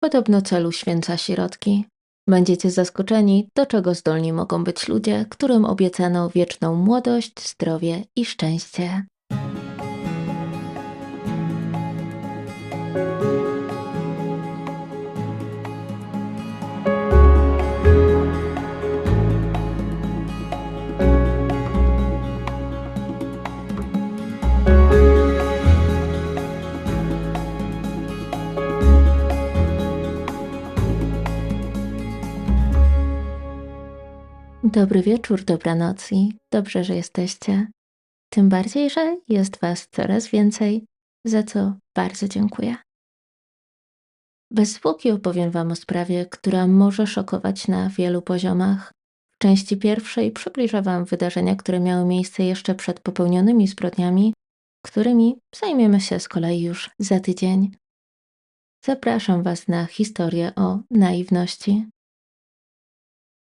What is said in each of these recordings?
Podobno celu święca środki. Będziecie zaskoczeni, do czego zdolni mogą być ludzie, którym obiecano wieczną młodość, zdrowie i szczęście. Dobry wieczór, dobranoc i dobrze, że jesteście. Tym bardziej, że jest Was coraz więcej, za co bardzo dziękuję. Bez zwłoki opowiem Wam o sprawie, która może szokować na wielu poziomach. W części pierwszej przybliżę Wam wydarzenia, które miały miejsce jeszcze przed popełnionymi zbrodniami, którymi zajmiemy się z kolei już za tydzień. Zapraszam Was na historię o naiwności.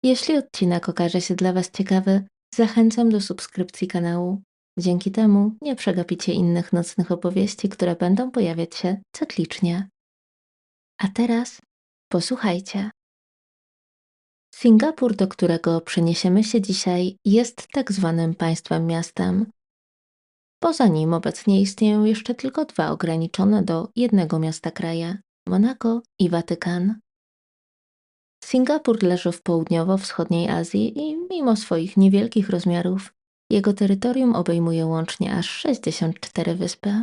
Jeśli odcinek okaże się dla Was ciekawy, zachęcam do subskrypcji kanału. Dzięki temu nie przegapicie innych nocnych opowieści, które będą pojawiać się cyklicznie. A teraz posłuchajcie. Singapur, do którego przeniesiemy się dzisiaj, jest tak zwanym państwem miastem. Poza nim obecnie istnieją jeszcze tylko dwa ograniczone do jednego miasta kraje Monako i Watykan. Singapur leży w południowo-wschodniej Azji i mimo swoich niewielkich rozmiarów, jego terytorium obejmuje łącznie aż 64 wyspy.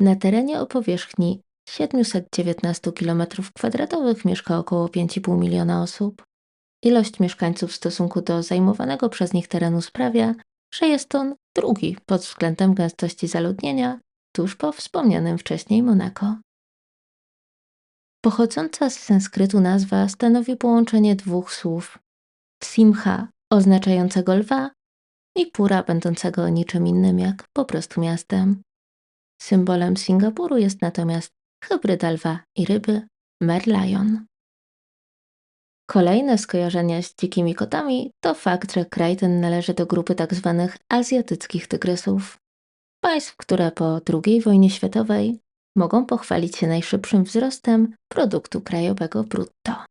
Na terenie o powierzchni 719 km2 mieszka około 5,5 miliona osób. Ilość mieszkańców w stosunku do zajmowanego przez nich terenu sprawia, że jest on drugi pod względem gęstości zaludnienia, tuż po wspomnianym wcześniej Monako. Pochodząca z sanskrytu nazwa stanowi połączenie dwóch słów simha oznaczającego lwa i pura będącego niczym innym jak po prostu miastem. Symbolem Singapuru jest natomiast hybryda lwa i ryby merlion. Kolejne skojarzenia z dzikimi kotami to fakt, że kraj ten należy do grupy tzw. Tak azjatyckich tygrysów. Państw, które po II wojnie światowej mogą pochwalić się najszybszym wzrostem produktu krajowego brutto.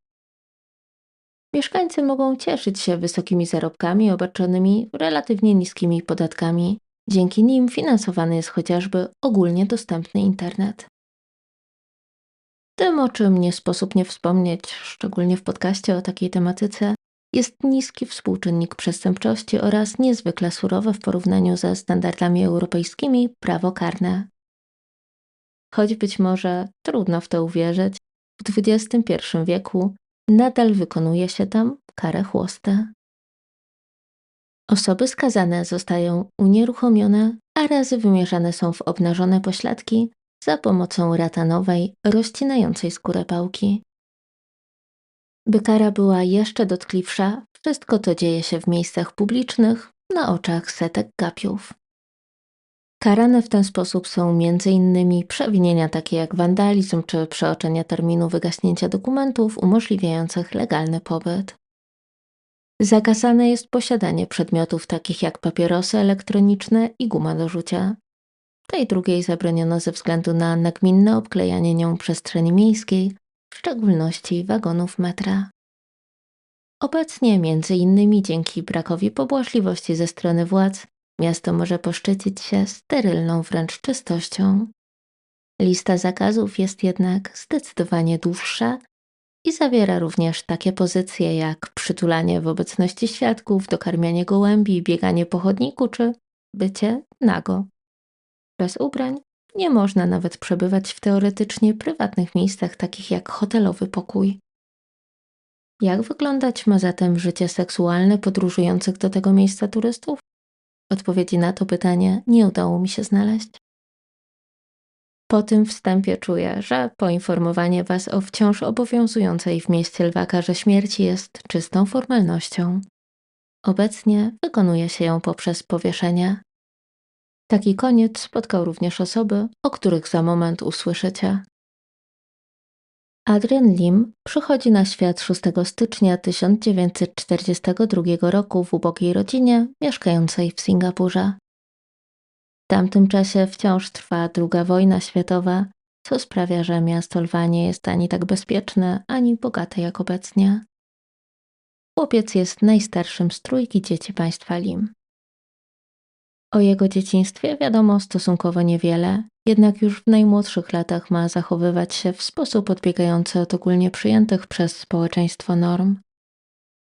Mieszkańcy mogą cieszyć się wysokimi zarobkami obarczonymi relatywnie niskimi podatkami. Dzięki nim finansowany jest chociażby ogólnie dostępny internet. Tym, o czym nie sposób nie wspomnieć, szczególnie w podcaście o takiej tematyce, jest niski współczynnik przestępczości oraz niezwykle surowe w porównaniu ze standardami europejskimi prawo karne. Choć być może trudno w to uwierzyć, w XXI wieku nadal wykonuje się tam karę chłostę. Osoby skazane zostają unieruchomione, a razy wymierzane są w obnażone pośladki za pomocą ratanowej, rozcinającej skórę pałki. By kara była jeszcze dotkliwsza, wszystko to dzieje się w miejscach publicznych, na oczach setek gapiów. Karane w ten sposób są m.in. przewinienia takie jak wandalizm czy przeoczenia terminu wygaśnięcia dokumentów umożliwiających legalny pobyt. Zakazane jest posiadanie przedmiotów takich jak papierosy elektroniczne i guma do rzucia. Tej drugiej zabroniono ze względu na nagminne obklejanie nią przestrzeni miejskiej, w szczególności wagonów metra. Obecnie, między innymi dzięki brakowi pobłażliwości ze strony władz, Miasto może poszczycić się sterylną wręcz czystością. Lista zakazów jest jednak zdecydowanie dłuższa i zawiera również takie pozycje jak przytulanie w obecności świadków, dokarmianie gołębi, bieganie po chodniku czy bycie nago. Bez ubrań nie można nawet przebywać w teoretycznie prywatnych miejscach takich jak hotelowy pokój. Jak wyglądać ma zatem życie seksualne podróżujących do tego miejsca turystów? Odpowiedzi na to pytanie nie udało mi się znaleźć. Po tym wstępie czuję, że poinformowanie Was o wciąż obowiązującej w mieście lwa karze śmierci jest czystą formalnością. Obecnie wykonuje się ją poprzez powieszenie. Taki koniec spotkał również osoby, o których za moment usłyszycie. Adrian Lim przychodzi na świat 6 stycznia 1942 roku w ubogiej rodzinie mieszkającej w Singapurze. W tamtym czasie wciąż trwa II wojna światowa co sprawia, że miasto lwa nie jest ani tak bezpieczne, ani bogate jak obecnie. Chłopiec jest najstarszym z trójki dzieci państwa Lim. O jego dzieciństwie wiadomo stosunkowo niewiele, jednak już w najmłodszych latach ma zachowywać się w sposób odbiegający od ogólnie przyjętych przez społeczeństwo norm.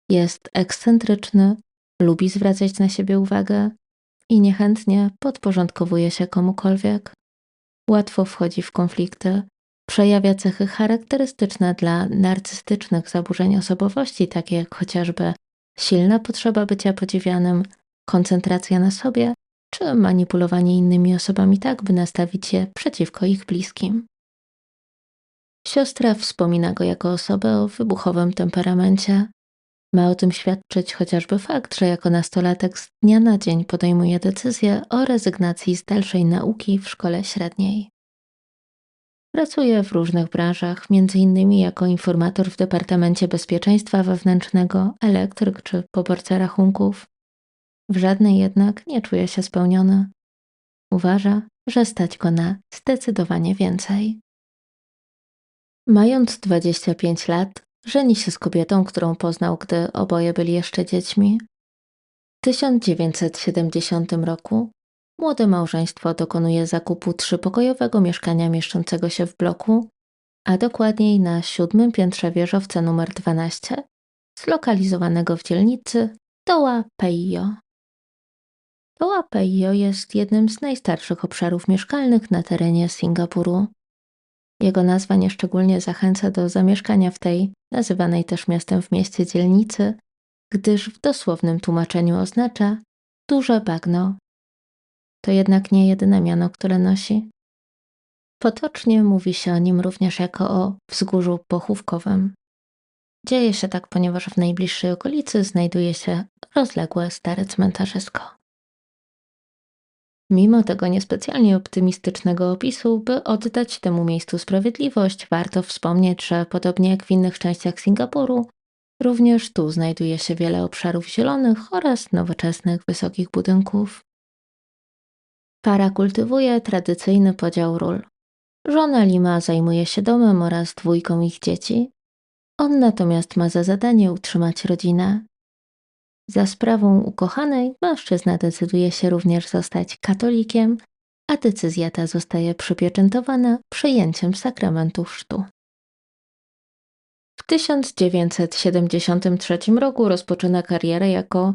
Jest ekscentryczny, lubi zwracać na siebie uwagę i niechętnie podporządkowuje się komukolwiek. Łatwo wchodzi w konflikty, przejawia cechy charakterystyczne dla narcystycznych zaburzeń osobowości, takie jak chociażby silna potrzeba bycia podziwianym, koncentracja na sobie czy manipulowanie innymi osobami tak, by nastawić je przeciwko ich bliskim. Siostra wspomina go jako osobę o wybuchowym temperamencie. Ma o tym świadczyć chociażby fakt, że jako nastolatek z dnia na dzień podejmuje decyzję o rezygnacji z dalszej nauki w szkole średniej. Pracuje w różnych branżach, m.in. jako informator w Departamencie Bezpieczeństwa Wewnętrznego, elektryk czy poborca rachunków. W żadnej jednak nie czuje się spełniony. Uważa, że stać go na zdecydowanie więcej. Mając 25 lat, żeni się z kobietą, którą poznał, gdy oboje byli jeszcze dziećmi. W 1970 roku młode małżeństwo dokonuje zakupu trzypokojowego mieszkania mieszczącego się w bloku, a dokładniej na siódmym piętrze wieżowca numer 12, zlokalizowanego w dzielnicy Toa Peio. Toa Peio jest jednym z najstarszych obszarów mieszkalnych na terenie Singapuru. Jego nazwa nieszczególnie zachęca do zamieszkania w tej, nazywanej też miastem w mieście dzielnicy, gdyż w dosłownym tłumaczeniu oznacza duże bagno. To jednak nie jedyne miano, które nosi. Potocznie mówi się o nim również jako o wzgórzu pochówkowym. Dzieje się tak, ponieważ w najbliższej okolicy znajduje się rozległe stare cmentarzysko. Mimo tego niespecjalnie optymistycznego opisu, by oddać temu miejscu sprawiedliwość, warto wspomnieć, że podobnie jak w innych częściach Singapuru, również tu znajduje się wiele obszarów zielonych oraz nowoczesnych, wysokich budynków. Para kultywuje tradycyjny podział ról. Żona Lima zajmuje się domem oraz dwójką ich dzieci. On natomiast ma za zadanie utrzymać rodzinę. Za sprawą ukochanej mężczyzna decyduje się również zostać katolikiem, a decyzja ta zostaje przypieczętowana przyjęciem sakramentu chrztu. W 1973 roku rozpoczyna karierę jako,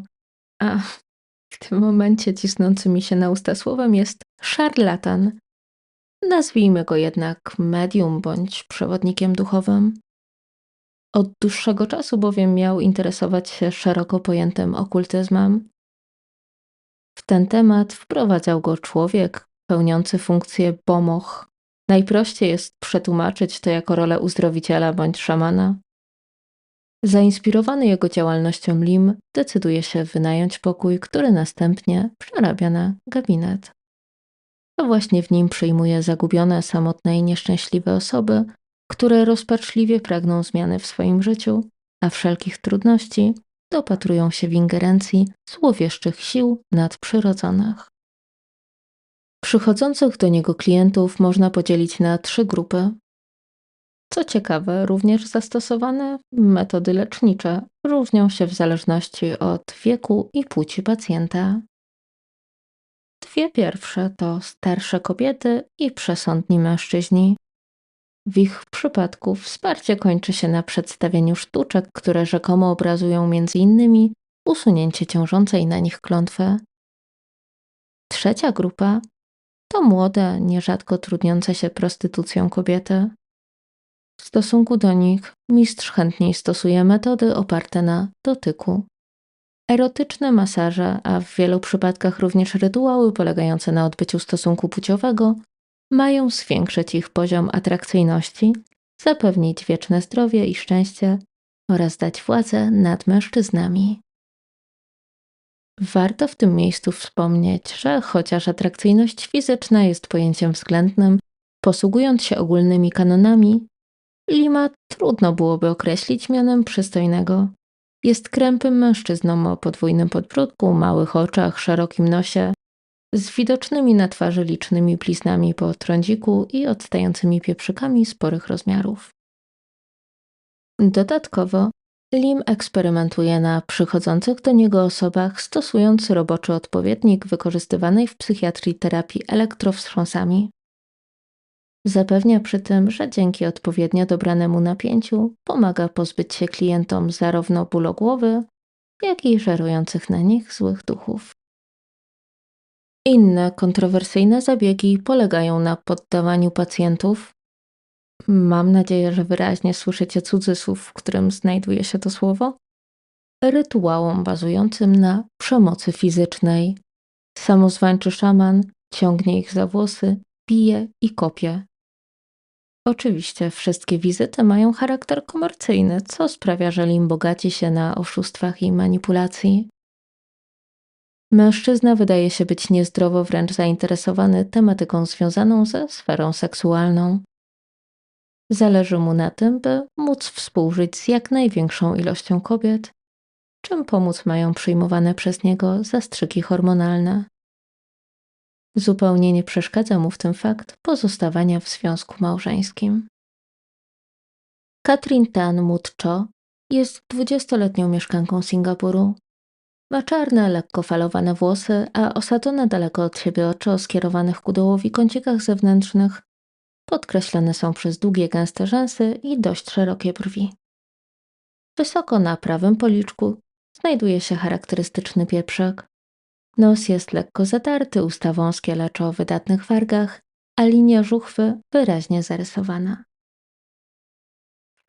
a w tym momencie cisnący mi się na usta słowem jest szarlatan. Nazwijmy go jednak medium bądź przewodnikiem duchowym. Od dłuższego czasu bowiem miał interesować się szeroko pojętym okultyzmem. W ten temat wprowadzał go człowiek pełniący funkcję bomoch. Najprościej jest przetłumaczyć to jako rolę uzdrowiciela bądź szamana. Zainspirowany jego działalnością Lim decyduje się wynająć pokój, który następnie przerabia na gabinet. To właśnie w nim przyjmuje zagubione, samotne i nieszczęśliwe osoby, które rozpaczliwie pragną zmiany w swoim życiu, a wszelkich trudności dopatrują się w ingerencji złowieszczych sił nadprzyrodzonych. Przychodzących do niego klientów można podzielić na trzy grupy. Co ciekawe, również zastosowane metody lecznicze różnią się w zależności od wieku i płci pacjenta. Dwie pierwsze to starsze kobiety i przesądni mężczyźni, w ich przypadku wsparcie kończy się na przedstawieniu sztuczek, które rzekomo obrazują m.in. usunięcie ciążącej na nich klątwy. Trzecia grupa to młode, nierzadko trudniące się prostytucją kobiety. W stosunku do nich mistrz chętniej stosuje metody oparte na dotyku. Erotyczne masaże, a w wielu przypadkach również rytuały polegające na odbyciu stosunku płciowego mają zwiększyć ich poziom atrakcyjności, zapewnić wieczne zdrowie i szczęście oraz dać władzę nad mężczyznami. Warto w tym miejscu wspomnieć, że chociaż atrakcyjność fizyczna jest pojęciem względnym, posługując się ogólnymi kanonami, Lima trudno byłoby określić mianem przystojnego. Jest krępym mężczyzną o podwójnym podbródku, małych oczach, szerokim nosie, z widocznymi na twarzy licznymi bliznami po trądziku i odstającymi pieprzykami sporych rozmiarów. Dodatkowo Lim eksperymentuje na przychodzących do niego osobach, stosując roboczy odpowiednik wykorzystywanej w psychiatrii terapii elektrowstrząsami. Zapewnia przy tym, że dzięki odpowiednio dobranemu napięciu pomaga pozbyć się klientom zarówno bólu głowy, jak i żerujących na nich złych duchów. Inne kontrowersyjne zabiegi polegają na poddawaniu pacjentów, mam nadzieję, że wyraźnie słyszycie cudzysłów, w którym znajduje się to słowo, rytuałom bazującym na przemocy fizycznej. Samozwańczy szaman ciągnie ich za włosy, bije i kopie. Oczywiście wszystkie wizyty mają charakter komercyjny, co sprawia, że Lim bogaci się na oszustwach i manipulacji. Mężczyzna wydaje się być niezdrowo wręcz zainteresowany tematyką związaną ze sferą seksualną. Zależy mu na tym, by móc współżyć z jak największą ilością kobiet, czym pomóc mają przyjmowane przez niego zastrzyki hormonalne. Zupełnie nie przeszkadza mu w tym fakt pozostawania w związku małżeńskim. Katrin Tan Mut Cho jest dwudziestoletnią mieszkanką Singapuru. Ma czarne, lekko falowane włosy, a osadzone daleko od siebie oczy o skierowanych ku dołowi kącikach zewnętrznych podkreślone są przez długie, gęste rzęsy i dość szerokie brwi. Wysoko na prawym policzku znajduje się charakterystyczny pieprzek. Nos jest lekko zatarty, usta wąskie, lecz o wydatnych wargach, a linia żuchwy wyraźnie zarysowana.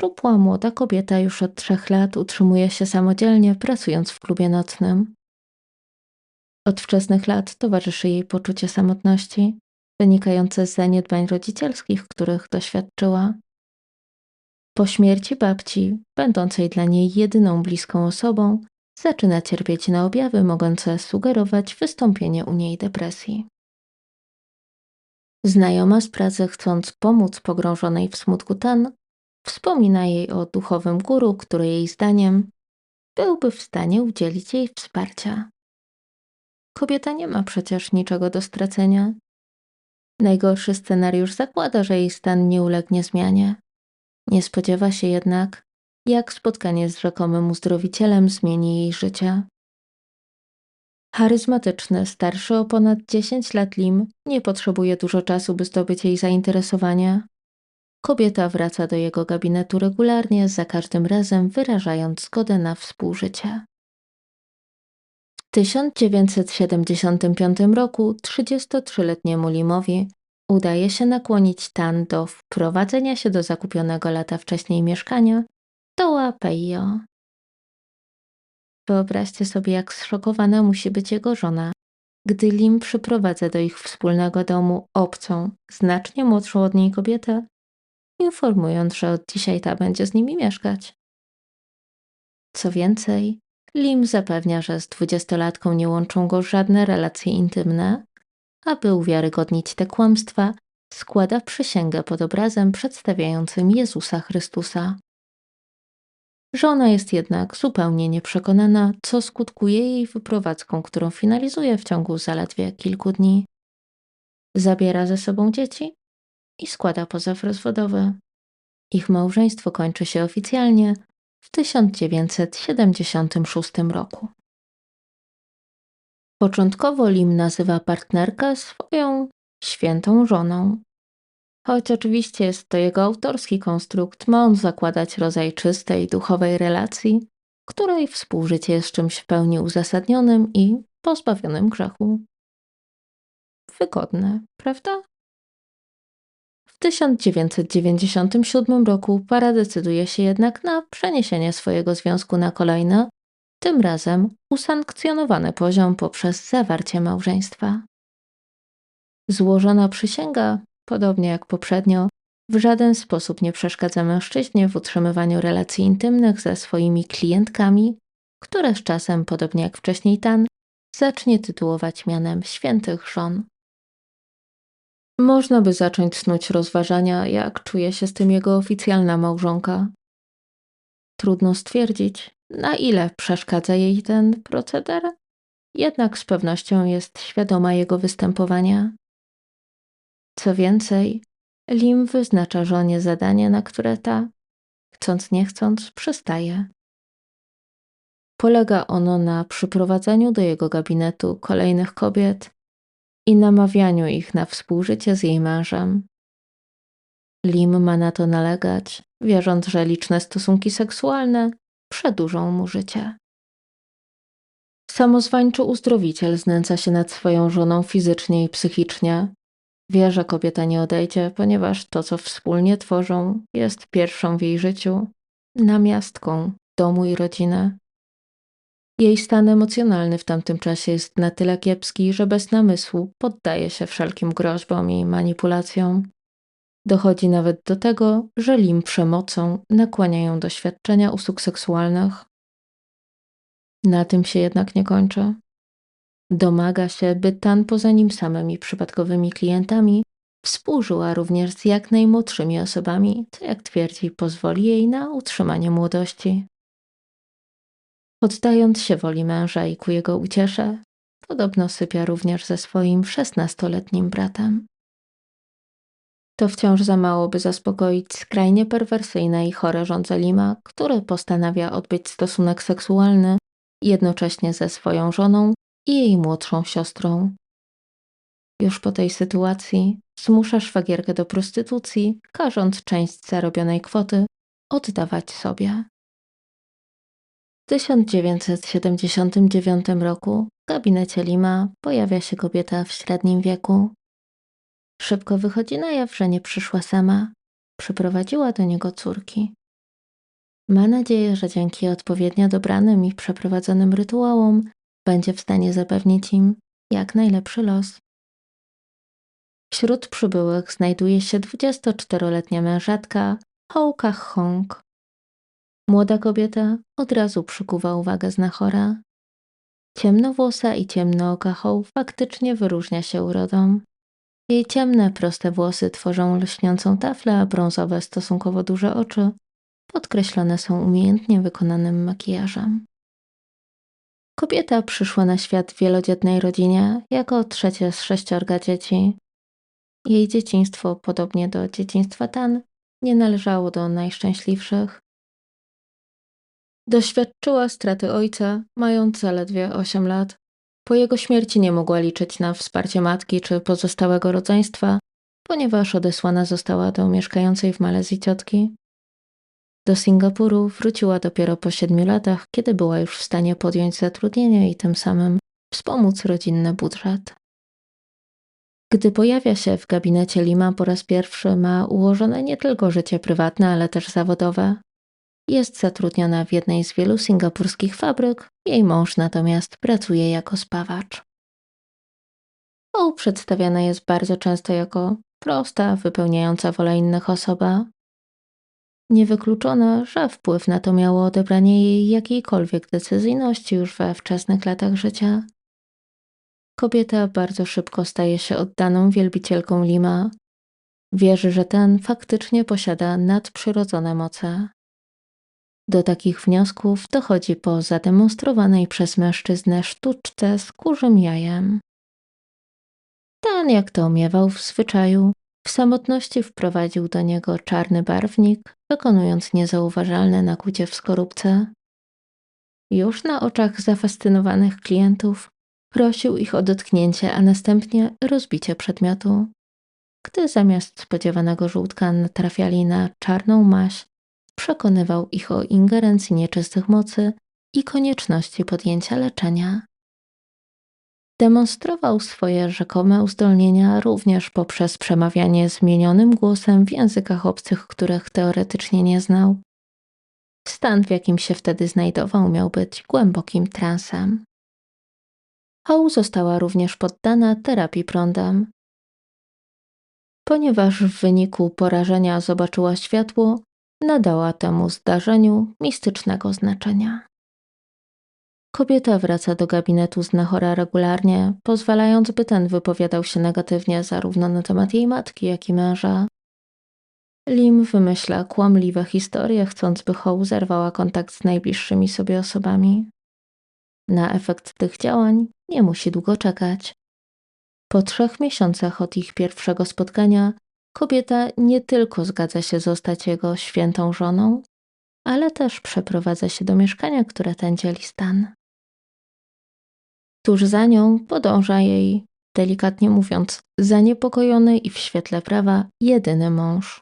Szczupła młoda kobieta już od trzech lat utrzymuje się samodzielnie, pracując w klubie nocnym. Od wczesnych lat towarzyszy jej poczucie samotności, wynikające z zaniedbań rodzicielskich, których doświadczyła. Po śmierci babci, będącej dla niej jedyną bliską osobą, zaczyna cierpieć na objawy mogące sugerować wystąpienie u niej depresji. Znajoma z pracy, chcąc pomóc pogrążonej w smutku Tan, wspomina jej o duchowym guru, który jej zdaniem byłby w stanie udzielić jej wsparcia. Kobieta nie ma przecież niczego do stracenia. Najgorszy scenariusz zakłada, że jej stan nie ulegnie zmianie. Nie spodziewa się jednak, jak spotkanie z rzekomym uzdrowicielem zmieni jej życie. Charyzmatyczny, starszy o ponad 10 lat Lim nie potrzebuje dużo czasu, by zdobyć jej zainteresowanie. Kobieta wraca do jego gabinetu regularnie, za każdym razem wyrażając zgodę na współżycie. W 1975 roku 33-letniemu Limowi udaje się nakłonić Tan do wprowadzenia się do zakupionego lata wcześniej mieszkania Toa Peio. Wyobraźcie sobie, jak zszokowana musi być jego żona, gdy Lim przyprowadza do ich wspólnego domu obcą, znacznie młodszą od niej kobietę, informując, że od dzisiaj ta będzie z nimi mieszkać. Co więcej, Lim zapewnia, że z dwudziestolatką nie łączą go żadne relacje intymne. Aby uwiarygodnić te kłamstwa, składa przysięgę pod obrazem przedstawiającym Jezusa Chrystusa. Żona jest jednak zupełnie nieprzekonana, co skutkuje jej wyprowadzką, którą finalizuje w ciągu zaledwie kilku dni. Zabiera ze sobą dzieci i składa pozew rozwodowy. Ich małżeństwo kończy się oficjalnie w 1976 roku. Początkowo Lim nazywa partnerkę swoją świętą żoną. Choć oczywiście jest to jego autorski konstrukt, ma on zakładać rodzaj czystej, duchowej relacji, której współżycie jest czymś w pełni uzasadnionym i pozbawionym grzechu. Wygodne, prawda? W 1997 roku para decyduje się jednak na przeniesienie swojego związku na kolejne, tym razem usankcjonowany poziom poprzez zawarcie małżeństwa. Złożona przysięga, podobnie jak poprzednio, w żaden sposób nie przeszkadza mężczyźnie w utrzymywaniu relacji intymnych ze swoimi klientkami, które z czasem, podobnie jak wcześniej Tan, zacznie tytułować mianem świętych żon. Można by zacząć snuć rozważania, jak czuje się z tym jego oficjalna małżonka. Trudno stwierdzić, na ile przeszkadza jej ten proceder jednak z pewnością jest świadoma jego występowania. Co więcej, Lim wyznacza żonie zadanie, na które ta, chcąc nie chcąc, przystaje. Polega ono na przyprowadzaniu do jego gabinetu kolejnych kobiet i namawianiu ich na współżycie z jej mężem. Lim ma na to nalegać, wierząc, że liczne stosunki seksualne przedłużą mu życie. Samozwańczy uzdrowiciel znęca się nad swoją żoną fizycznie i psychicznie. Wie, że kobieta nie odejdzie, ponieważ to, co wspólnie tworzą, jest pierwszą w jej życiu, namiastką domu i rodziny. Jej stan emocjonalny w tamtym czasie jest na tyle kiepski, że bez namysłu poddaje się wszelkim groźbom i manipulacjom. Dochodzi nawet do tego, że Lim przemocą nakłaniają do świadczenia usług seksualnych. Na tym się jednak nie kończy. Domaga się, by Tan poza nim samymi przypadkowymi klientami współżyła również z jak najmłodszymi osobami, co jak twierdzi pozwoli jej na utrzymanie młodości. Oddając się woli męża i ku jego uciesze, podobno sypia również ze swoim szesnastoletnim bratem. To wciąż za mało, by zaspokoić skrajnie perwersyjne i chore żądze Lima, który postanawia odbyć stosunek seksualny jednocześnie ze swoją żoną i jej młodszą siostrą. Już po tej sytuacji zmusza szwagierkę do prostytucji, każąc część zarobionej kwoty oddawać sobie. W 1979 roku w gabinecie Lima pojawia się kobieta w średnim wieku. Szybko wychodzi na jaw, że nie przyszła sama. Przyprowadziła do niego córki. Ma nadzieję, że dzięki odpowiednio dobranym i przeprowadzonym rytuałom będzie w stanie zapewnić im jak najlepszy los. Wśród przybyłych znajduje się 24-letnia mężatka Ho Kah Hong. Młoda kobieta od razu przykuwa uwagę znachora. Ciemnowłosa i ciemnooka Ho faktycznie wyróżnia się urodą. Jej ciemne, proste włosy tworzą lśniącą taflę, a brązowe, stosunkowo duże oczy podkreślone są umiejętnie wykonanym makijażem. Kobieta przyszła na świat w wielodzietnej rodzinie jako trzecie z sześciorga dzieci. Jej dzieciństwo, podobnie do dzieciństwa Tan, nie należało do najszczęśliwszych. Doświadczyła straty ojca, mając zaledwie 8 lat. Po jego śmierci nie mogła liczyć na wsparcie matki czy pozostałego rodzeństwa, ponieważ odesłana została do mieszkającej w Malezji ciotki. Do Singapuru wróciła dopiero po siedmiu latach, kiedy była już w stanie podjąć zatrudnienie i tym samym wspomóc rodzinny budżet. Gdy pojawia się w gabinecie Lima po raz pierwszy, ma ułożone nie tylko życie prywatne, ale też zawodowe. Jest zatrudniona w jednej z wielu singapurskich fabryk, jej mąż natomiast pracuje jako spawacz. O przedstawiana jest bardzo często jako prosta, wypełniająca wolę innych osoba, Niewykluczone, że wpływ na to miało odebranie jej jakiejkolwiek decyzyjności już we wczesnych latach życia. Kobieta bardzo szybko staje się oddaną wielbicielką Lima. Wierzy, że ten faktycznie posiada nadprzyrodzone moce. Do takich wniosków dochodzi po zademonstrowanej przez mężczyznę sztuczce z kurzym jajem. Ten, jak to miewał w zwyczaju, w samotności wprowadził do niego czarny barwnik, wykonując niezauważalne nakłucie w skorupce. Już na oczach zafascynowanych klientów prosił ich o dotknięcie, a następnie rozbicie przedmiotu. Gdy zamiast spodziewanego żółtka natrafiali na czarną maść, przekonywał ich o ingerencji nieczystych mocy i konieczności podjęcia leczenia. Demonstrował swoje rzekome uzdolnienia również poprzez przemawianie zmienionym głosem w językach obcych, których teoretycznie nie znał. Stan, w jakim się wtedy znajdował, miał być głębokim transem. Howe została również poddana terapii prądem. Ponieważ w wyniku porażenia zobaczyła światło, nadała temu zdarzeniu mistycznego znaczenia. Kobieta wraca do gabinetu znachora regularnie, pozwalając, by ten wypowiadał się negatywnie zarówno na temat jej matki, jak i męża. Lim wymyśla kłamliwe historie, chcąc, by Howe zerwała kontakt z najbliższymi sobie osobami. Na efekt tych działań nie musi długo czekać. Po trzech miesiącach od ich pierwszego spotkania kobieta nie tylko zgadza się zostać jego świętą żoną, ale też przeprowadza się do mieszkania, które ten dzieli stan. Tuż za nią podąża jej, delikatnie mówiąc, zaniepokojony i w świetle prawa jedyny mąż.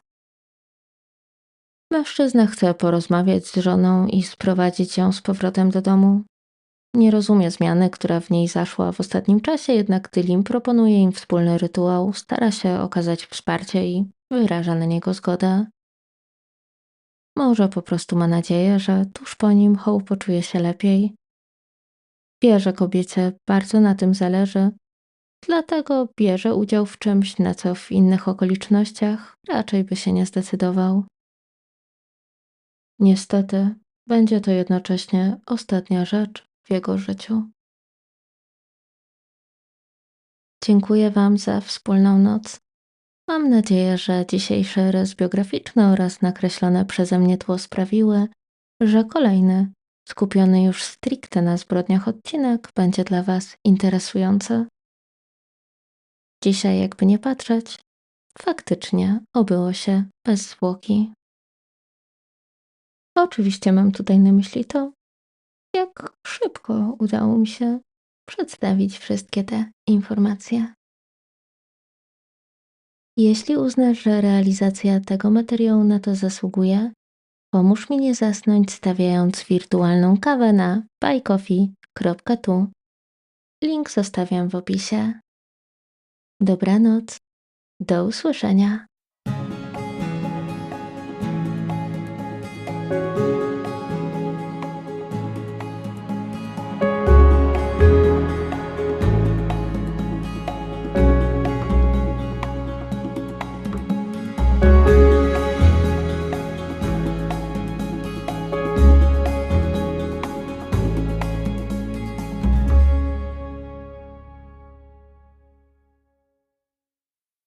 Mężczyzna chce porozmawiać z żoną i sprowadzić ją z powrotem do domu. Nie rozumie zmiany, która w niej zaszła w ostatnim czasie, jednak gdy Lim proponuje im wspólny rytuał, stara się okazać wsparcie i wyraża na niego zgodę. Może po prostu ma nadzieję, że tuż po nim Hope poczuje się lepiej. Wie, że kobiecie bardzo na tym zależy, dlatego bierze udział w czymś, na co w innych okolicznościach raczej by się nie zdecydował. Niestety, będzie to jednocześnie ostatnia rzecz jego życiu. Dziękuję Wam za wspólną noc. Mam nadzieję, że dzisiejszy rys biograficzny oraz nakreślone przeze mnie tło sprawiły, że kolejny, skupiony już stricte na zbrodniach odcinek, będzie dla Was interesujący. Dzisiaj, jakby nie patrzeć, faktycznie obyło się bez zwłoki. Oczywiście mam tutaj na myśli to, jak szybko udało mi się przedstawić wszystkie te informacje. Jeśli uznasz, że realizacja tego materiału na to zasługuje, pomóż mi nie zasnąć stawiając wirtualną kawę na buycoffee.tu. Link zostawiam w opisie. Dobranoc. Do usłyszenia.